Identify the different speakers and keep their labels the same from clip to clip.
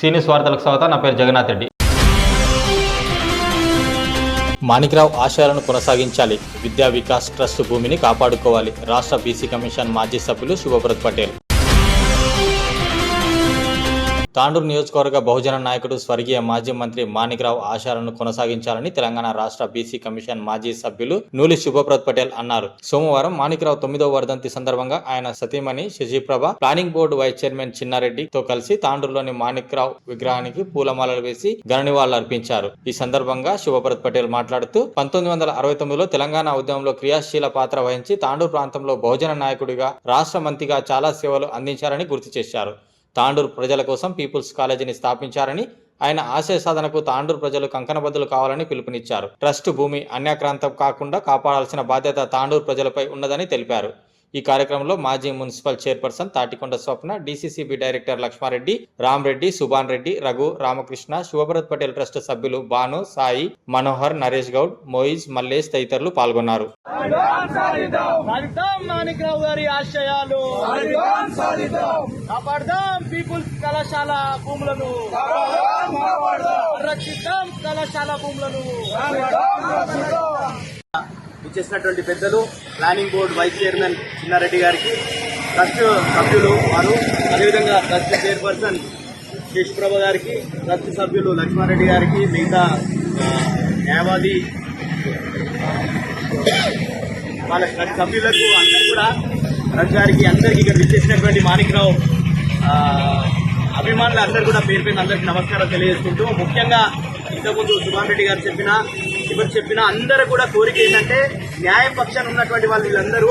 Speaker 1: సీనియస్ వార్తలకు స్వాగతం. నా పేరు జగన్నాథ్ రెడ్డి. మాణిక్రావు ఆశయాలను కొనసాగించాలి. విద్యా వికాస్ ట్రస్ట్ భూమిని కాపాడుకోవాలి. రాష్ట్ర బీసీ కమిషన్ మాజీ సభ్యులు శుభభరత్ పటేల్. తాండూరు నియోజకవర్గ బహుజన నాయకుడు స్వర్గీయ మాజీ మంత్రి మాణిక్రావు ఆశయాలను కొనసాగించాలని తెలంగాణ రాష్ట్ర బీసీ కమిషన్ మాజీ సభ్యులు నూలి శుభప్రద్ పటేల్ అన్నారు. సోమవారం మాణిక్రావు తొమ్మిదవ వర్ధంతి సందర్భంగా ఆయన సతీమణి Shashiprabha planning board vice chairman చిన్నారెడ్డితో కలిసి తాండూరులోని మాణిక్రావు విగ్రహానికి పూలమాలలు వేసి ఘననివాళులు అర్పించారు ఈ సందర్భంగా శుభప్రత్ పటేల్ మాట్లాడుతూ పంతొమ్మిది వందల అరవై తొమ్మిదిలో తెలంగాణ ఉద్యమంలో క్రియాశీల పాత్ర వహించి తాండూరు ప్రాంతంలో బహుజన నాయకుడిగా రాష్ట్ర మంత్రిగా చాలా సేవలు అందించారని గుర్తు చేశారు. తాండూరు ప్రజల కోసం పీపుల్స్ కాలేజీని స్థాపించారని ఆయన ఆశయ సాధనకు తాండూరు ప్రజలు కంకణబద్దులు కావాలని పిలుపునిచ్చారు. ట్రస్ట్ భూమి అన్యాక్రాంతం కాకుండా కాపాడాల్సిన బాధ్యత తాండూరు ప్రజలపై ఉన్నదని తెలిపారు. ఈ కార్యక్రమంలో మాజీ municipal chairperson Tatikonda Swapna DCCB director Lakshmareddy Ramreddy Subhan Reddy Raghu Ramakrishna Shubhabharat Patel trust సభ్యులు భాను సాయి మనోహర్ నరేష్ గౌడ్ మోయిజ్ మల్లేష్ తదితరులు పాల్గొన్నారు.
Speaker 2: సాధిద్దాం మాణిక్రావు గారి ఆశయాలు. కాపాడదాం పీపుల్స్ కళాశాల భూములను. రక్షిద్దాం కళాశాల భూములను. ఇచ్చేసినటువంటి పెద్దలు planning board vice chairman Chinnareddy గారికి ట్రస్ట్ సభ్యులు వారు అదేవిధంగా ట్రస్ట్ చైర్పర్సన్ శేషప్రభ గారికి ట్రస్ట్ సభ్యులు లక్ష్మారెడ్డి గారికి మిగతా న్యాయవాది వాళ్ళ ట్రస్ట్ సభ్యులకు అందరూ కూడా ట్రస్ట్ గారికి అందరికీ ఇక్కడ విచ్చేసినటువంటి మాణిక్రావు అభిమానులు అందరూ కూడా పేరు పేరు అందరికీ నమస్కారం తెలియజేసుకుంటూ ముఖ్యంగా ఇంతకుముందు సుభాన్ రెడ్డి గారు చెప్పిన ఇప్పుడు చెప్పిన అందరూ కూడా కోరిక ఏంటంటే న్యాయం పక్షాన ఉన్నటువంటి వాళ్ళు వీళ్ళందరూ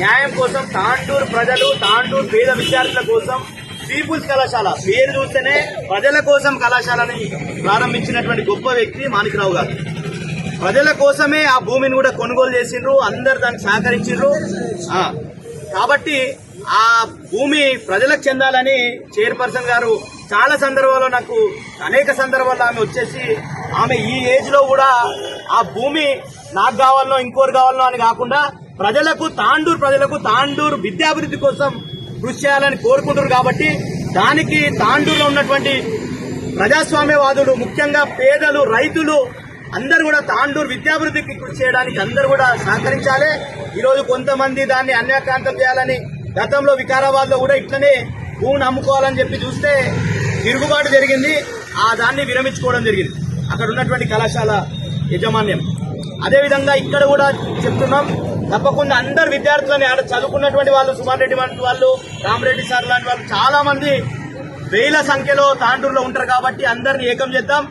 Speaker 2: న్యాయం కోసం తాండూరు ప్రజలు తాండూరు పేద విద్యార్థుల కోసం పీపుల్స్ కళాశాల. పేరు చూస్తేనే ప్రజల కోసం కళాశాలని ప్రారంభించినటువంటి గొప్ప వ్యక్తి మాణికరావు గారు. ప్రజల కోసమే ఆ భూమిని కూడా కొనుగోలు చేసిండ్రు అందరు దానికి సహకరించిండ్రు. కాబట్టి ఆ భూమి ప్రజలకు చెందాలని చైర్పర్సన్ గారు చాలా సందర్భాల్లో నాకు అనేక సందర్భాల్లో ఆమె వచ్చేసి ఆమె ఈ ఏజ్లో కూడా ఆ భూమి నాకు కావాలనో ఇంకోరు కావాలనో అని కాకుండా ప్రజలకు తాండూరు ప్రజలకు తాండూరు విద్యాభివృద్ధి కోసం కృషి చేయాలని కోరుకుంటారు కాబట్టి దానికి తాండూరులో ఉన్నటువంటి ప్రజాస్వామ్యవాదులు ముఖ్యంగా పేదలు రైతులు అందరూ కూడా తాండూరు విద్యాభివృద్ధికి కృషి చేయడానికి అందరూ కూడా సహకరించాలి. ఈరోజు కొంతమంది దాన్ని అన్యాక్రాంతం చేయాలని గతంలో వికారాబాద్లో కూడా ఇట్లనే భూమిని అమ్ముకోవాలని చెప్పి చూస్తే తిరుగుబాటు జరిగింది. ఆ దాన్ని విరమించుకోవడం జరిగింది. అక్కడ ఉన్నటువంటి కళాశాల యజమాన్యం. అదేవిధంగా ఇక్కడ కూడా చెప్తున్నాం తప్పకుండా అందరు విద్యార్థులని ఆడ చదువుకున్నటువంటి వాళ్ళు సుమారెడ్డి వంటి వాళ్ళు రామరెడ్డి సార్ లాంటి వాళ్ళు చాలామంది వేల సంఖ్యలో తాండూరులో ఉంటారు కాబట్టి అందరిని ఏకం చేద్దాం.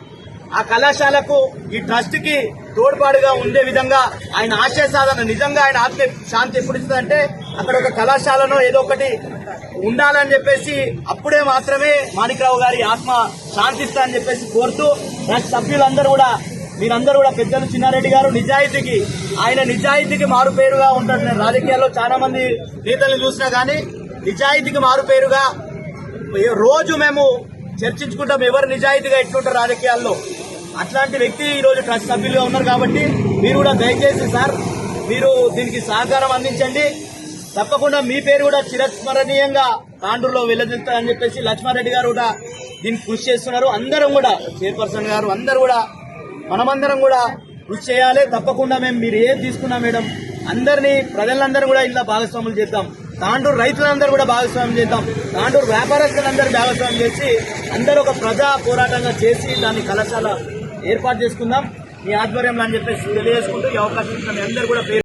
Speaker 2: ఆ కళాశాలకు ఈ ట్రస్ట్కి తోడ్పాటుగా ఉండే విధంగా ఆయన ఆశయ సాధన నిజంగా ఆయన ఆత్మ శాంతి ఎప్పుడు ఇస్తుందంటే అక్కడ ఒక కళాశాలను ఏదో ఒకటి ఉండాలని చెప్పేసి అప్పుడే మాత్రమే మాణిక్రావు గారి ఆత్మ శాంతిస్తా అని చెప్పేసి కోరుతూ ట్రస్ట్ సభ్యులందరూ కూడా మీరందరూ కూడా పెద్దలు చిన్నారెడ్డి గారు నిజాయితీకి ఆయన నిజాయితీకి మారు పేరుగా ఉంటారు. నేను రాజకీయాల్లో చాలా మంది నేతల్ని చూసినా కానీ నిజాయితీకి మారు పేరుగా రోజు మేము చర్చించుకుంటాం. ఎవరు నిజాయితీగా ఎట్లుంటారు రాజకీయాల్లో? అట్లాంటి వ్యక్తి ఈరోజు ట్రస్ట్ సభ్యులుగా ఉన్నారు కాబట్టి మీరు కూడా దయచేసి సార్ మీరు దీనికి సహకారం అందించండి. తప్పకుండా మీ పేరు కూడా చిరస్మరణీయంగా తాండ్రులో వెళ్ళదిస్తారని చెప్పేసి లక్ష్మారెడ్డి గారు కూడా దీనికి కృషి చేస్తున్నారు. అందరం కూడా చైర్పర్సన్ గారు అందరూ కూడా మనమందరం కూడా కృషి చేయాలి. తప్పకుండా మేము మీరు ఏం తీసుకున్నా మేడం అందరినీ ప్రజలందరూ కూడా ఇలా భాగస్వాములు చేద్దాం. తాండూరు రైతులందరూ కూడా భాగస్వామ్యం చేద్దాం. తాండూరు వ్యాపారస్తులందరూ భాగస్వామ్యం చేసి అందరూ ఒక ప్రజా పోరాటంగా చేసి దాన్ని కళాశాల ఏర్పాటు చేసుకుందాం. మీ ఆధ్వర్యంలో అని చెప్పేసి తెలియజేసుకుంటూ ఈ అవకాశం అందరూ కూడా పేరు